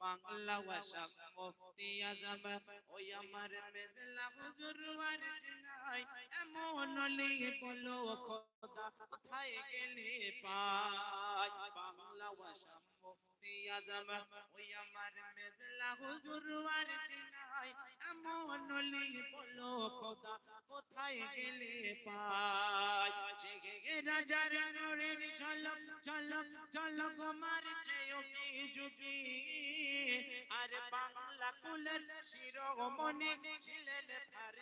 বাংলা ভাষা মুফতি আজম, ওই আমার মেজলা হুজুর নাই। এমন লি বলো খোদা, কোথায় গেলে পাই? বাংলা ভাষা মুফতি আজম, ওই আমার মেজলা হুজুর নাই। এমন লি বলো খোদা, কোথায় গেলে পাই? জেগে রাজার নূরের ঝলক ঝলক ঝলক মারছে জুবি আর বাংলা কুলের শিরোমণি ছিলেন